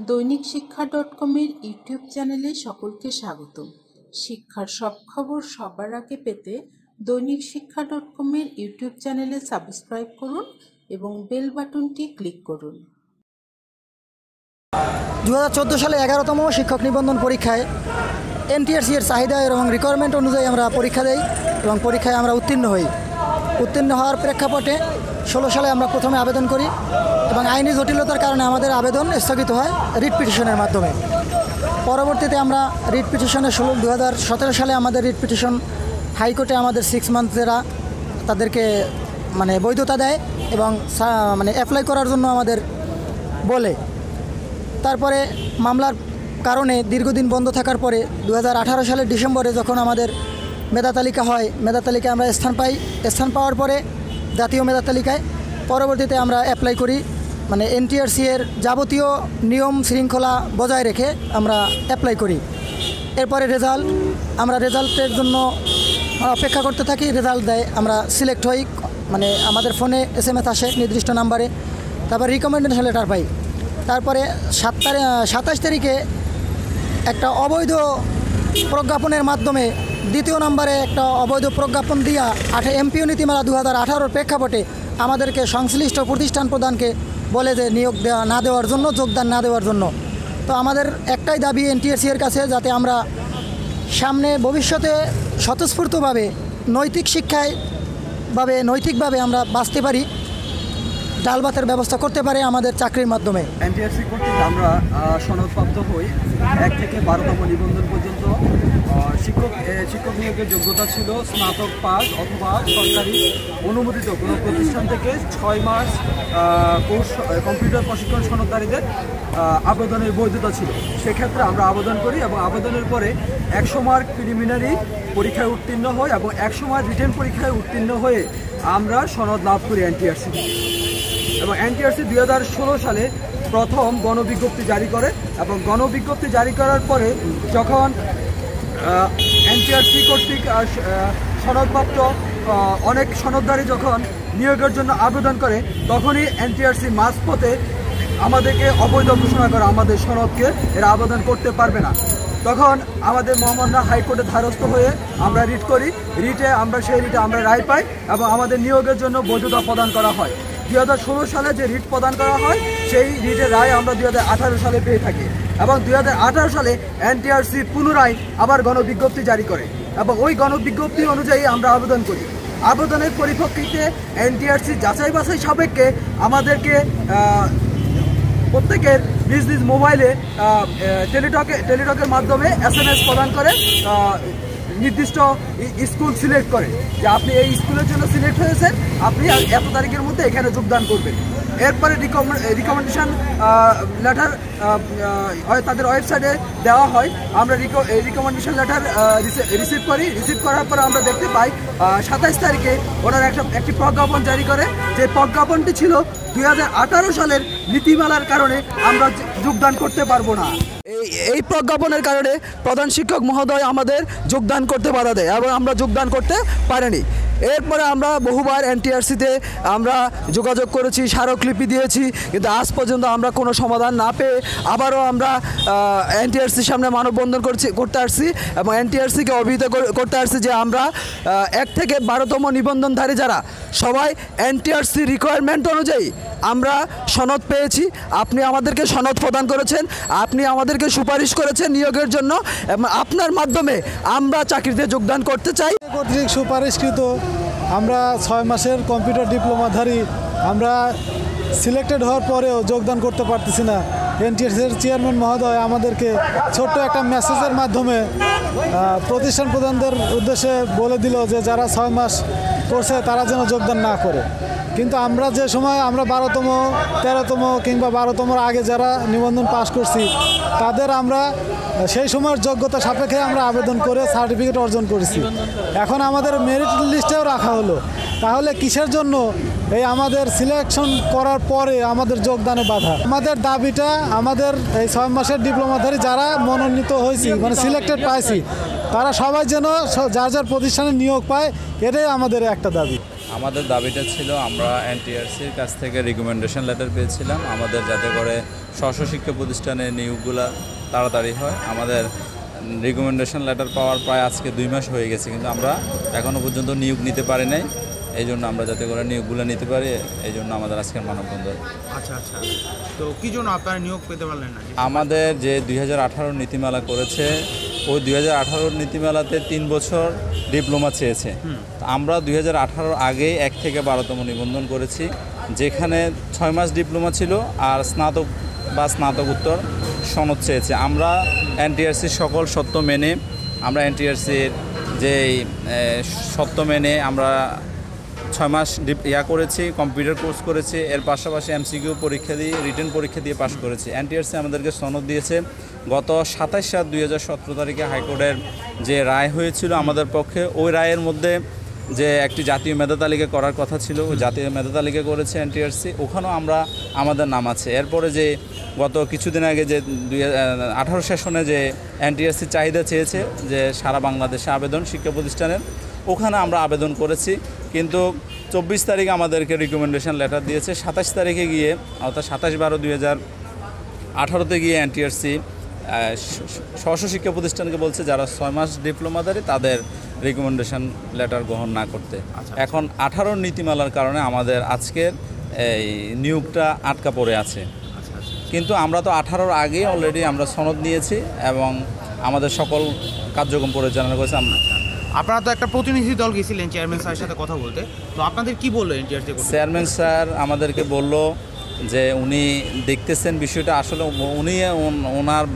দৈনিক শিক্ষা ডট কমের ইউটিউব চ্যানেলে সকলকে স্বাগত। শিক্ষার সব খবর সবার আগে পেতে দৈনিক শিক্ষা ডট কমের ইউটিউব চ্যানেলে সাবস্ক্রাইব করুন এবং বেল বাটনটি ক্লিক করুন। দু হাজার চোদ্দ সালে এগারোতম শিক্ষক নিবন্ধন পরীক্ষায় এনটিআরসি এর চাহিদা এবং রিকোয়ারমেন্ট অনুযায়ী আমরা পরীক্ষা দেই এবং পরীক্ষায় আমরা উত্তীর্ণ হই। উত্তীর্ণ হওয়ার প্রেক্ষাপটে ষোলো সালে আমরা প্রথমে আবেদন করি এবং আইনি জটিলতার কারণে আমাদের আবেদন স্থগিত হয় রিট পিটিশনের মাধ্যমে। পরবর্তীতে আমরা রিট পিটিশনে ষোলো দু সালে আমাদের রিট পিটিশন হাইকোর্টে আমাদের সিক্স মান্থেরা তাদেরকে মানে বৈধতা দেয় এবং মানে অ্যাপ্লাই করার জন্য আমাদের বলে। তারপরে মামলার কারণে দীর্ঘদিন বন্ধ থাকার পরে দু হাজার আঠারো সালের ডিসেম্বরে যখন আমাদের মেধা তালিকা হয়, মেধা তালিকায় আমরা স্থান পাই। স্থান পাওয়ার পরে জাতীয় মেধা তালিকায়। পরবর্তীতে আমরা অ্যাপ্লাই করি মানে এনটিআরসি এর যাবতীয় নিয়ম শৃঙ্খলা বজায় রেখে আমরা অ্যাপ্লাই করি। এরপরে রেজাল্ট আমরা রেজাল্টের জন্য অপেক্ষা করতে থাকি রেজাল্ট দেয়, আমরা সিলেক্ট হই মানে আমাদের ফোনে এস এম এস আসে নির্দিষ্ট নাম্বারে তারপর রিকমেন্ডেশন লেটার পাই। তারপরে সাত তারিখ সাতাশ তারিখে একটা অবৈধ প্রজ্ঞাপনের মাধ্যমে দ্বিতীয় নম্বরে একটা অবৈধ প্রজ্ঞাপন দিয়া আঠে এমপিও নীতিমালা দু হাজার প্রেক্ষাপটে আমাদেরকে সংশ্লিষ্ট প্রতিষ্ঠান প্রদানকে বলে যে নিয়োগ দেওয়া না দেওয়ার জন্য, যোগদান না দেওয়ার জন্য। তো আমাদের একটাই দাবি এনটিএসসি এর কাছে যাতে আমরা সামনে ভবিষ্যতে স্বতঃস্ফূর্তভাবে নৈতিক শিক্ষায় ভাবে, নৈতিকভাবে আমরা বাঁচতে পারি। ডাল ভাতের ব্যবস্থা করতে পারে আমাদের চাকরির মাধ্যমে। এনটিআরসি কর্তৃক আমরা সনদপ্রাপ্ত হই। এক থেকে বারোতম নিবন্ধন পর্যন্ত শিক্ষক শিক্ষক নিয়োগের যোগ্যতা ছিল স্নাতক পাস অথবা সরকারি অনুমোদিত কোনো প্রতিষ্ঠান থেকে ছয় মাস কোর্স কম্পিউটার প্রশিক্ষণ সনদকারীদের আবেদনের বৈধতা ছিল। সেক্ষেত্রে আমরা আবেদন করি এবং আবেদনের পরে একশো মার্ক প্রিলিমিনারি পরীক্ষায় উত্তীর্ণ হই এবং একশো মার্ক রিটেন পরীক্ষায় উত্তীর্ণ হয়ে আমরা সনদ লাভ করি এনটিআরসি এবং এনটিআরসি দুই হাজার ষোলো সালে প্রথম গণবিজ্ঞপ্তি জারি করে এবং গণবিজ্ঞপ্তি জারি করার পরে যখন এনটিআরসি কর্তৃক সনদপ্রাপ্ত অনেক সনদধারী যখন নিয়োগের জন্য আবেদন করে, তখনই এনটিআরসি মাঝপথে আমাদেরকে অবৈধ ঘোষণা করে আমাদের সনদকে এরা আবেদন করতে পারবে না। তখন আমাদের মোহাম্মদরা হাইকোর্টে ধারস্থ হয়ে আমরা রিট করি। রিটে আমরা সেই রিটে আমরা রায় পাই এবং আমাদের নিয়োগের জন্য বৈধতা প্রদান করা হয়। দুই হাজার ষোলো সালে যে রিট প্রদান করা হয়, সেই রিটের রায় আমরা দুই হাজার আঠারো সালে পেয়ে থাকি এবং দুই হাজার আঠারো সালে এনটিআরসি পুনরায় আবার গণবিজ্ঞপ্তি জারি করে এবং ওই গণবিজ্ঞপ্তি অনুযায়ী আমরা আবেদন করি। আবেদনের পরিপ্রেক্ষিতে এনটিআরসি যাচাই বাছাই সাপেক্ষে আমাদেরকে প্রত্যেকের নিজ নিজ মোবাইলে টেলিটকে টেলিটকের মাধ্যমে এস প্রদান করে নির্দিষ্ট স্কুল সিলেক্ট করে যে আপনি এই স্কুলের জন্য সিলেক্ট হয়েছেন, আপনি এত তারিখের মধ্যে এখানে যোগদান করবেন। এরপরে রিকমেন্ডেশন লেটার তাদের ওয়েবসাইটে দেওয়া হয়। আমরা রিকমেন্ডেশন লেটার রিসিভ করি। রিসিভ করার পর আমরা দেখতে পাই সাতাইশ তারিখে ওনারা একটা, একটি প্রজ্ঞাপন জারি করে। যে প্রজ্ঞাপনটি ছিল দুই হাজার আঠারো সালের নীতিমালার কারণে আমরা যোগদান করতে পারব না। এই এই প্রজ্ঞাপনের কারণে প্রধান শিক্ষক মহোদয় আমাদের যোগদান করতে বাধা দেয় এবং আমরা যোগদান করতে পারিনি। এরপরে আমরা বহুবার এনটিআরসিতে আমরা যোগাযোগ করেছি, স্মারকলিপি দিয়েছি, কিন্তু আজ পর্যন্ত আমরা কোনো সমাধান না পেয়ে আবারও আমরা এনটিআরসির সামনে মানববন্ধন করছি, করতে আসছি এবং এনটিআরসিকে অভিহিত কর- করতে আসছি যে আমরা এক থেকে বারোতম নিবন্ধনধারী যারা, সবাই এনটিআরসি রিকোয়ারমেন্ট অনুযায়ী আমরা সনদ পেয়েছি। আপনি আমাদেরকে সনদ প্রদান করেছেন, আপনি আমাদেরকে সুপারিশ করেছেন নিয়োগের জন্য এবং আপনার মাধ্যমে আমরা চাকরিতে যোগদান করতে চাই। কর্তৃক সুপারিশকৃত আমরা ছয় মাসের কম্পিউটার ডিপ্লোমাধারী, আমরা সিলেক্টেড হওয়ার পরেও যোগদান করতে পারতেছি না। এনটিএসের চেয়ারম্যান মহোদয় আমাদেরকে ছোট্ট একটা মেসেজের মাধ্যমে প্রতিষ্ঠান প্রধানদের উদ্দেশ্যে বলে দিল যে যারা ছয় মাস করছে তারা যেন যোগদান না করে। কিন্তু আমরা যে সময় আমরা বারোতম, তেরোতম কিংবা বারোতমর আগে যারা নিবন্ধন পাশ করছি, তাদের আমরা সেই সময়ের যোগ্যতা সাপেক্ষে আমরা আবেদন করে সার্টিফিকেট অর্জন করেছি। এখন আমাদের মেরিট লিস্টেও রাখা হলো। তাহলে কিসের জন্য এই আমাদের সিলেকশন করার পরে আমাদের যোগদানে বাধা? আমাদের দাবিটা, আমাদের এই ছয় মাসের ডিপ্লোমাধারী যারা মনোনীত হয়েছি মানে সিলেক্টেড পাইছি, তারা সবাই যেন যার যার প্রতিষ্ঠানে নিয়োগ পায়, এটাই আমাদের একটা দাবি। আমাদের দাবিটা ছিল আমরা এনটিআরসির কাছ থেকে রিকমেন্ডেশন লেটার পেয়েছিলাম। আমাদের যাতে করে স্ব শিক্ষা প্রতিষ্ঠানের নিয়োগগুলো তাড়াতাড়ি হয়। আমাদের রিকমেন্ডেশন লেটার পাওয়ার প্রায় আজকে দুই মাস হয়ে গেছে কিন্তু আমরা এখনও পর্যন্ত নিয়োগ নিতে পারি নাই। এই জন্য আমরা যাতে করে নিয়োগগুলো নিতে পারি এই জন্য আমাদের আজকের মানববন্ধন। আচ্ছা আচ্ছা। তো কি জন্য আপনারা নিয়োগ পেতে পারলেন না? আমাদের যে দুই হাজার আঠারো নীতিমালা করেছে ওই দুই হাজার আঠারোর নীতিমেলাতে তিন বছর ডিপ্লোমা চেয়েছে। আমরা দুই হাজার আঠারোর আগে এক থেকে বারোতম নিবন্ধন করেছি যেখানে ছয় মাস ডিপ্লোমা ছিল আর স্নাতক বা স্নাতকোত্তর সনদ চেয়েছে। আমরা এনটিআরসির সকল সত্য মেনে আমরা এনটিআরসির যে সত্য মেনে আমরা ছয় মাস ডিপ- ইয়া করেছি কম্পিউটার কোর্স করেছি এর পাশাপাশি এমসিকিউ পরীক্ষা দিয়ে রিটার্ন পরীক্ষা দিয়ে পাশ করেছি। এনটিআরসি আমাদেরকে সনদ দিয়েছে। গত সাতাশ সাত দুই হাজার সতেরো তারিখে হাইকোর্টের যে রায় হয়েছিল আমাদের পক্ষে, ওই রায়ের মধ্যে যে একটি জাতীয় মেধা তালিকা করার কথা ছিল জাতীয় মেধা তালিকা করেছে এনটিআরসি, ওখানেও আমরা আমাদের নাম আছে। এরপরে যে গত কিছুদিন আগে যে দুই আঠারো সেশনে যে এনটিআরসি চাহিদা চেয়েছে যে সারা বাংলাদেশে আবেদন শিক্ষা প্রতিষ্ঠানের, ওখানে আমরা আবেদন করেছি। কিন্তু চব্বিশ তারিখ আমাদেরকে রিকমেন্ডেশন লেটার দিয়েছে। সাতাশ তারিখে গিয়ে, অর্থাৎ সাতাশ বারো দুই হাজার আঠারোতে গিয়ে এনটিআরসি স্ব শিক্ষা প্রতিষ্ঠানকে বলছে যারা ছয় মাস ডিপ্লোমা ডিপ্লোমাদারি তাদের রিকমেন্ডেশন লেটার গ্রহণ না করতে। এখন আঠারোর নীতিমালার কারণে আমাদের আজকের এই নিয়োগটা আটকা পড়ে আছে। কিন্তু আমরা তো আঠারোর আগেই অলরেডি আমরা সনদ নিয়েছি এবং আমাদের সকল কার্যক্রম পরিচালনা করেছে আমরা। আপনারা তো একটা প্রতিনিধি দল গেছিলেন চেয়ারম্যান স্যারের সাথে কথা বলতে। তো আপনাদের কি বলল চেয়ারম্যান স্যার আমাদেরকে বলল যে উনি দেখতেছেন বিষয়টা আসলে উনি ওন- ওনার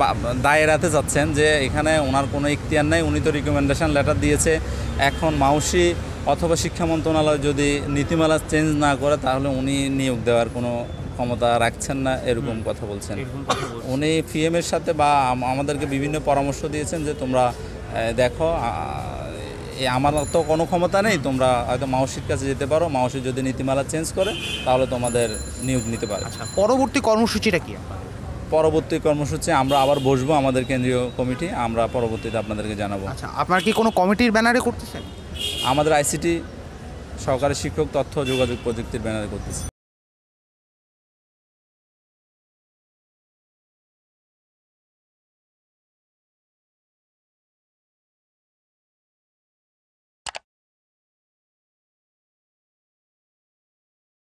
দায়েরাতে যাচ্ছেন যে এখানে ওনার কোনো ইখতিয়ার নাই। উনি তো রিকমেন্ডেশন লেটার দিয়েছে। এখন মাউসি অথবা শিক্ষা মন্ত্রণালয় যদি নীতিমালা চেঞ্জ না করে তাহলে উনি নিয়োগ দেওয়ার কোনো ক্ষমতা রাখছেন না এরকম কথা বলছেন। উনি পিএমের সাথে বা আমাদেরকে বিভিন্ন পরামর্শ দিয়েছেন যে তোমরা দেখো আমার তো কোনো ক্ষমতা নেই তোমরা হয়তো মাউসির কাছে যেতে পারো মাউসি যদি নীতিমালা চেঞ্জ করে তাহলে তোমাদের নিয়োগ নিতে পারে। আচ্ছা পরবর্তী কর্মসূচিটা কি পরবর্তী কর্মসূচি আমরা আবার বসবো আমাদের কেন্দ্রীয় কমিটি আমরা পরবর্তীতে আপনাদেরকে জানাব। আচ্ছা আপনার কি কোনো কমিটির ব্যানারে করতেছেন? আমাদের আইসিটি সহকারী শিক্ষক তথ্য যোগাযোগ প্রযুক্তির ব্যানারে করতেছি।